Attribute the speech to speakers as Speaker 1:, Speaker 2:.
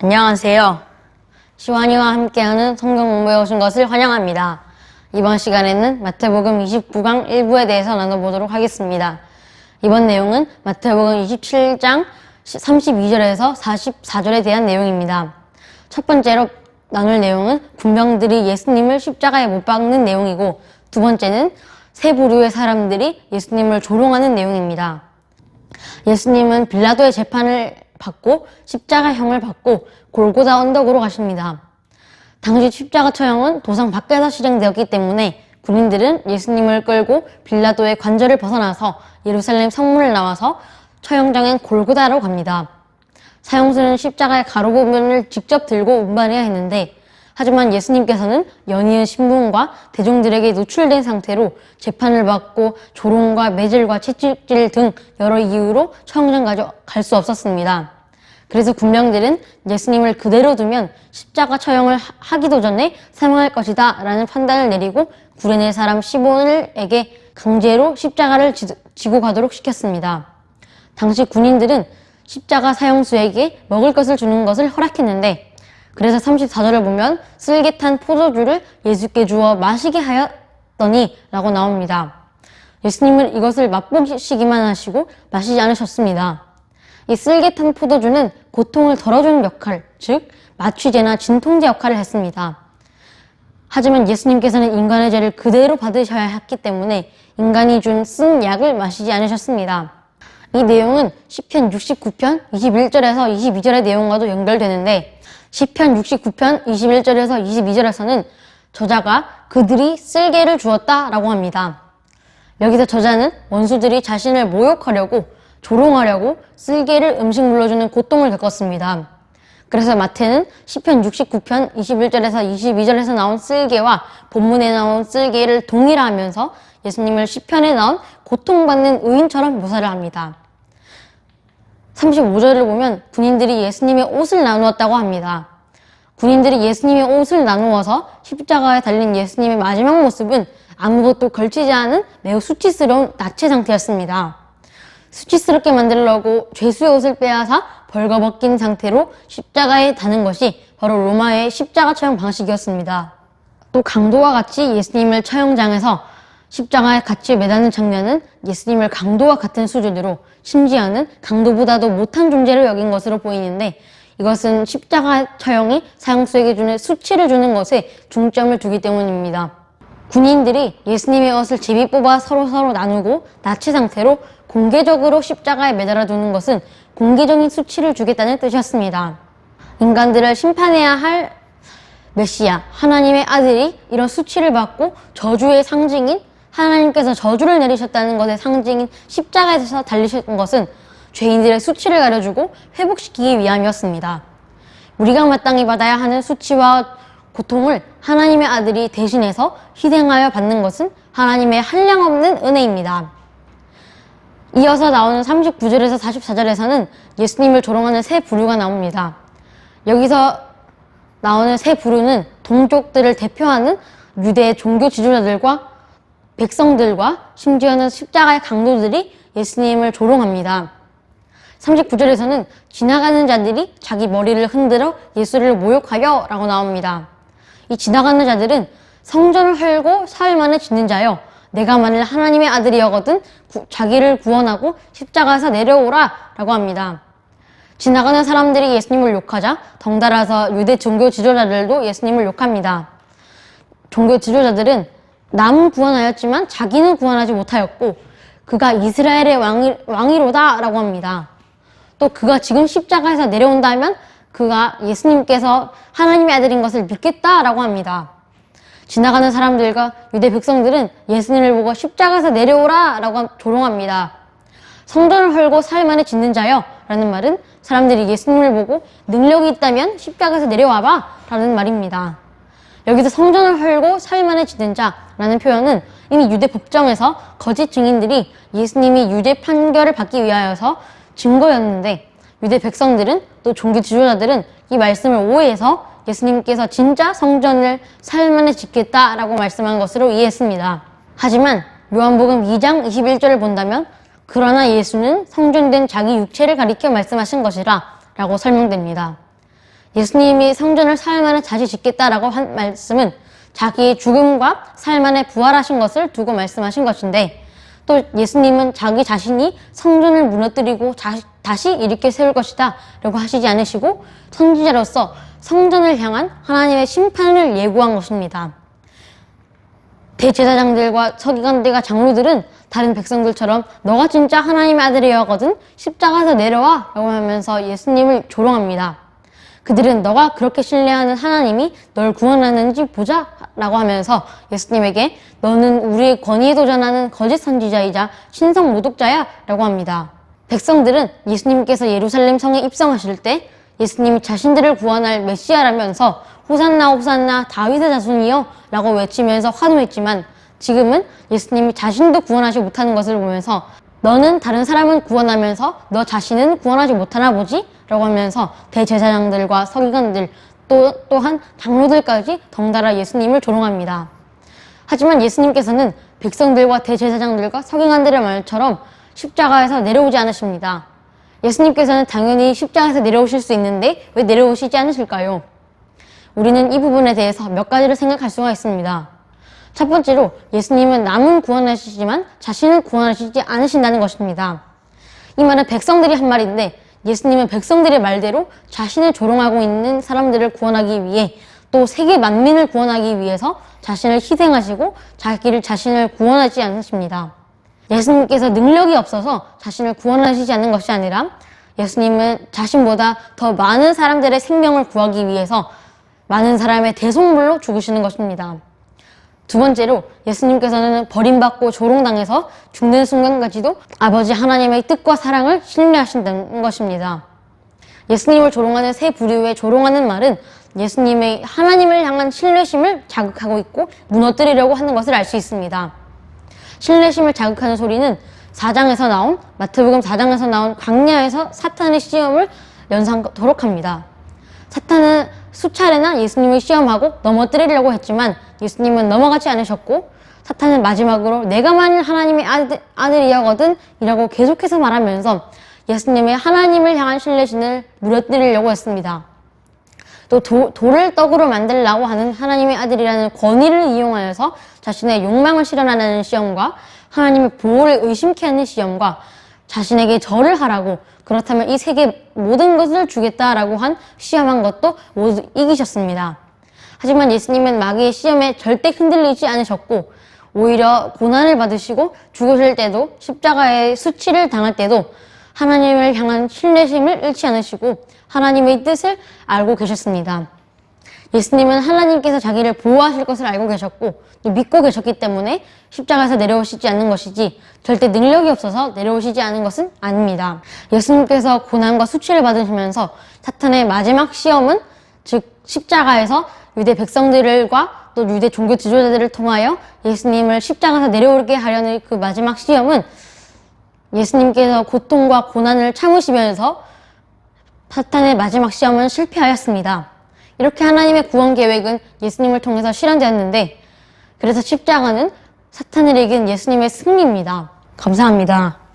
Speaker 1: 안녕하세요. 시완이와 함께하는 성경 공부에 오신 것을 환영합니다. 이번 시간에는 마태복음 29강 1부에 대해서 나눠보도록 하겠습니다. 이번 내용은 마태복음 27장 32절에서 44절에 대한 내용입니다. 첫 번째로 나눌 내용은 군병들이 예수님을 십자가에 못 박는 내용이고 두 번째는 세 부류의 사람들이 예수님을 조롱하는 내용입니다. 예수님은 빌라도의 재판을 받고 십자가형을 받고 골고다 언덕으로 가십니다. 당시 십자가 처형은 도상 밖에서 시행되었기 때문에 군인들은 예수님을 끌고 빌라도의 관절을 벗어나서 예루살렘 성문을 나와서 처형장인 골고다로 갑니다. 사형수는 십자가의 가로 부분을 직접 들고 운반해야 했는데 하지만 예수님께서는 연이은 신분과 대중들에게 노출된 상태로 재판을 받고 조롱과 매질과 채찍질 등 여러 이유로 처형장까지 갈 수 없었습니다. 그래서 군병들은 예수님을 그대로 두면 십자가 처형을 하- 하기도 전에 사망할 것이다 라는 판단을 내리고 구레네 사람 시몬에게 강제로 십자가를 지- 지고 가도록 시켰습니다. 당시 군인들은 십자가 사형수에게 먹을 것을 주는 것을 허락했는데 그래서 34절을 보면 쓸개 탄 포도주를 예수께 주어 마시게 하였더니 라고 나옵니다. 예수님은 이것을 맛보시기만 하시고 마시지 않으셨습니다. 이 쓸개 탄 포도주는 고통을 덜어주는 역할, 즉 마취제나 진통제 역할을 했습니다. 하지만 예수님께서는 인간의 죄를 그대로 받으셔야 했기 때문에 인간이 준 쓴 약을 마시지 않으셨습니다. 이 내용은 시편 69편 21절에서 22절의 내용과도 연결되는데 시편 69편 21절에서 22절에서는 저자가 그들이 쓸개를 주었다라고 합니다. 여기서 저자는 원수들이 자신을 모욕하려고 조롱하려고 쓸개를 음식물로 주는 고통을 겪었습니다. 그래서 마태는 시편 69편 21절에서 22절에서 나온 쓸개와 본문에 나온 쓸개를 동일하면서 예수님을 시편에 나온 고통받는 의인처럼 묘사를 합니다. 35절을 보면 군인들이 예수님의 옷을 나누었다고 합니다. 군인들이 예수님의 옷을 나누어서 십자가에 달린 예수님의 마지막 모습은 아무것도 걸치지 않은 매우 수치스러운 나체 상태였습니다. 수치스럽게 만들려고 죄수의 옷을 빼앗아 벌거벗긴 상태로 십자가에 다는 것이 바로 로마의 십자가 처형 방식이었습니다. 또 강도와 같이 예수님을 처형장에서 십자가에 같이 매다는 장면은 예수님을 강도와 같은 수준으로 심지어는 강도보다도 못한 존재로 여긴 것으로 보이는데 이것은 십자가 처형이 사형수에게 주는 수치를 주는 것에 중점을 두기 때문입니다. 군인들이 예수님의 옷을 제비 뽑아 서로 서로 나누고 나치 상태로 공개적으로 십자가에 매달아 두는 것은 공개적인 수치를 주겠다는 뜻이었습니다. 인간들을 심판해야 할 메시아, 하나님의 아들이 이런 수치를 받고 저주의 상징인 하나님께서 저주를 내리셨다는 것의 상징인 십자가에서 달리신 것은 죄인들의 수치를 가려주고 회복시키기 위함이었습니다. 우리가 마땅히 받아야 하는 수치와 고통을 하나님의 아들이 대신해서 희생하여 받는 것은 하나님의 한량없는 은혜입니다. 이어서 나오는 39절에서 44절에서는 예수님을 조롱하는 세 부류가 나옵니다. 여기서 나오는 세 부류는 동족들을 대표하는 유대 종교 지도자들과 백성들과 심지어는 십자가의 강도들이 예수님을 조롱합니다. 39절에서는 지나가는 자들이 자기 머리를 흔들어 예수를 모욕하여 라고 나옵니다. 이 지나가는 자들은 성전을 헐고 사흘 만에 짓는 자여 내가 만일 하나님의 아들이여거든 구- 자기를 구원하고 십자가에서 내려오라 라고 합니다. 지나가는 사람들이 예수님을 욕하자 덩달아서 유대 종교 지도자들도 예수님을 욕합니다. 종교 지도자들은 남은 구원하였지만 자기는 구원하지 못하였고 그가 이스라엘의 왕이, 왕이로다 라고 합니다. 또 그가 지금 십자가에서 내려온다면 그가 예수님께서 하나님의 아들인 것을 믿겠다라고 합니다. 지나가는 사람들과 유대 백성들은 예수님을 보고 십자가에서 내려오라 라고 조롱합니다. 성전을 헐고 사흘 만에 짓는 자여 라는 말은 사람들이 예수님을 보고 능력이 있다면 십자가에서 내려와봐 라는 말입니다. 여기서 성전을 헐고 사흘 만에 짓는 자라는 표현은 이미 유대 법정에서 거짓 증인들이 예수님이 유죄 판결을 받기 위하여서 증거였는데 유대 백성들은 또 종교 지도자들은 이 말씀을 오해해서 예수님께서 진짜 성전을 사흘 만에 짓겠다라고 말씀한 것으로 이해했습니다. 하지만 요한복음 2장 21절을 본다면 그러나 예수는 성전된 자기 육체를 가리켜 말씀하신 것이라 라고 설명됩니다. 예수님이 성전을 사흘 만에 다시 짓겠다라고 한 말씀은 자기의 죽음과 사흘 만에 부활하신 것을 두고 말씀하신 것인데 또 예수님은 자기 자신이 성전을 무너뜨리고 자- 다시 일으켜 세울 것이다 라고 하시지 않으시고 선지자로서 성전을 향한 하나님의 심판을 예고한 것입니다. 대제사장들과 서기관들과 장로들은 다른 백성들처럼 너가 진짜 하나님의 아들이여거든 십자가에서 내려와 라고 하면서 예수님을 조롱합니다. 그들은 너가 그렇게 신뢰하는 하나님이 널 구원하는지 보자 라고 하면서 예수님에게 너는 우리의 권위에 도전하는 거짓 선지자이자 신성 모독자야 라고 합니다. 백성들은 예수님께서 예루살렘 성에 입성하실 때 예수님이 자신들을 구원할 메시아라면서 호산나 호산나 다윗의 자손이여 라고 외치면서 환호했지만 지금은 예수님이 자신도 구원하지 못하는 것을 보면서 너는 다른 사람은 구원하면서 너 자신은 구원하지 못하나 보지? 라고 하면서 대제사장들과 서기관들 또, 또한 장로들까지 덩달아 예수님을 조롱합니다. 하지만 예수님께서는 백성들과 대제사장들과 서기관들의 말처럼 십자가에서 내려오지 않으십니다. 예수님께서는 당연히 십자가에서 내려오실 수 있는데 왜 내려오시지 않으실까요? 우리는 이 부분에 대해서 몇 가지를 생각할 수가 있습니다. 첫 번째로 예수님은 남은 구원하시지만 자신을 구원하시지 않으신다는 것입니다. 이 말은 백성들이 한 말인데 예수님은 백성들의 말대로 자신을 조롱하고 있는 사람들을 구원하기 위해 또 세계 만민을 구원하기 위해서 자신을 희생하시고 자기를 자신을 구원하지 않으십니다. 예수님께서 능력이 없어서 자신을 구원하시지 않는 것이 아니라 예수님은 자신보다 더 많은 사람들의 생명을 구하기 위해서 많은 사람의 대속물로 죽으시는 것입니다. 두 번째로 예수님께서는 버림받고 조롱당해서 죽는 순간까지도 아버지 하나님의 뜻과 사랑을 신뢰하신다는 것입니다. 예수님을 조롱하는 세 부류의 조롱하는 말은 예수님의 하나님을 향한 신뢰심을 자극하고 있고 무너뜨리려고 하는 것을 알 수 있습니다. 신뢰심을 자극하는 소리는 4장에서 나온 마태복음 4장에서 나온 광야에서 사탄의 시험을 연상토록 합니다. 사탄은 수차례나 예수님을 시험하고 넘어뜨리려고 했지만 예수님은 넘어가지 않으셨고 사탄은 마지막으로 내가 만일 하나님의 아들, 아들이여거든 이라고 계속해서 말하면서 예수님의 하나님을 향한 신뢰심을 무너뜨리려고 했습니다. 또 도, 돌을 떡으로 만들라고 하는 하나님의 아들이라는 권위를 이용하여서 자신의 욕망을 실현하는 시험과 하나님의 보호를 의심케 하는 시험과 자신에게 절을 하라고 그렇다면 이 세계 모든 것을 주겠다라고 한 시험한 것도 모두 이기셨습니다. 하지만 예수님은 마귀의 시험에 절대 흔들리지 않으셨고 오히려 고난을 받으시고 죽으실 때도 십자가의 수치를 당할 때도 하나님을 향한 신뢰심을 잃지 않으시고 하나님의 뜻을 알고 계셨습니다. 예수님은 하나님께서 자기를 보호하실 것을 알고 계셨고 또 믿고 계셨기 때문에 십자가에서 내려오시지 않는 것이지 절대 능력이 없어서 내려오시지 않은 것은 아닙니다. 예수님께서 고난과 수치를 받으시면서 사탄의 마지막 시험은 즉 십자가에서 유대 백성들과 또 유대 종교 지도자들을 통하여 예수님을 십자가에서 내려오게 하려는 그 마지막 시험은 예수님께서 고통과 고난을 참으시면서 사탄의 마지막 시험은 실패하였습니다. 이렇게 하나님의 구원 계획은 예수님을 통해서 실현되었는데 그래서 십자가는 사탄을 이긴 예수님의 승리입니다. 감사합니다.